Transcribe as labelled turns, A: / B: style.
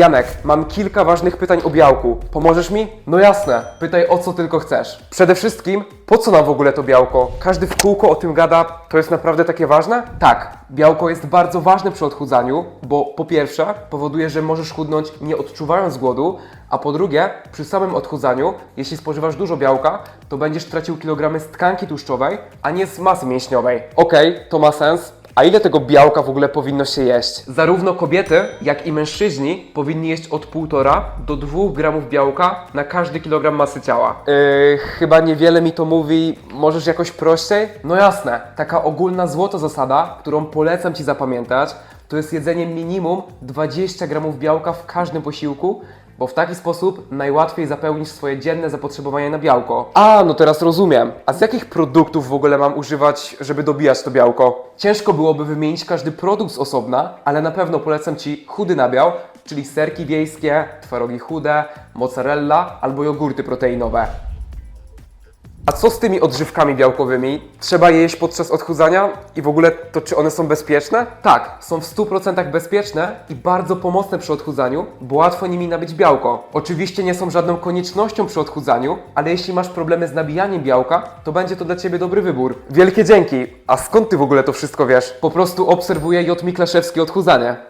A: Janek, mam kilka ważnych pytań o białku. Pomożesz mi? No jasne, pytaj o co tylko chcesz. Przede wszystkim, po co nam w ogóle to białko? Każdy w kółko o tym gada, to jest naprawdę takie ważne? Tak, białko jest bardzo ważne przy odchudzaniu, bo po pierwsze powoduje, że możesz chudnąć nie odczuwając głodu, a po drugie, przy samym odchudzaniu, jeśli spożywasz dużo białka, to będziesz tracił kilogramy z tkanki tłuszczowej, a nie z masy mięśniowej. Okej, to ma sens, a ile tego białka w ogóle powinno się jeść? Zarówno kobiety, jak i mężczyźni powinni jeść od 1,5 do 2 gramów białka na każdy kilogram masy ciała. Yy, chyba niewiele mi to mówi, możesz jakoś prościej? No jasne, taka ogólna złota zasada, którą polecam Ci zapamiętać, to jest jedzenie minimum 20 gramów białka w każdym posiłku, bo w taki sposób najłatwiej zapełnisz swoje dzienne zapotrzebowanie na białko. A, no teraz rozumiem. A z jakich produktów w ogóle mam używać, żeby dobijać to białko? Ciężko byłoby wymienić każdy produkt z osobna, ale na pewno polecam Ci chudy nabiał, czyli serki wiejskie, twarogi chude, mozzarella albo jogurty proteinowe. A co z tymi odżywkami białkowymi? Trzeba je jeść podczas odchudzania? I w ogóle to czy one są bezpieczne? Tak, są w 100% bezpieczne i bardzo pomocne przy odchudzaniu, bo łatwo nimi nabyć białko. Oczywiście nie są żadną koniecznością przy odchudzaniu, ale jeśli masz problemy z nabijaniem białka, to będzie to dla Ciebie dobry wybór. Wielkie dzięki! A skąd Ty w ogóle to wszystko wiesz? Po prostu obserwuję J. Miklaszewskie odchudzanie.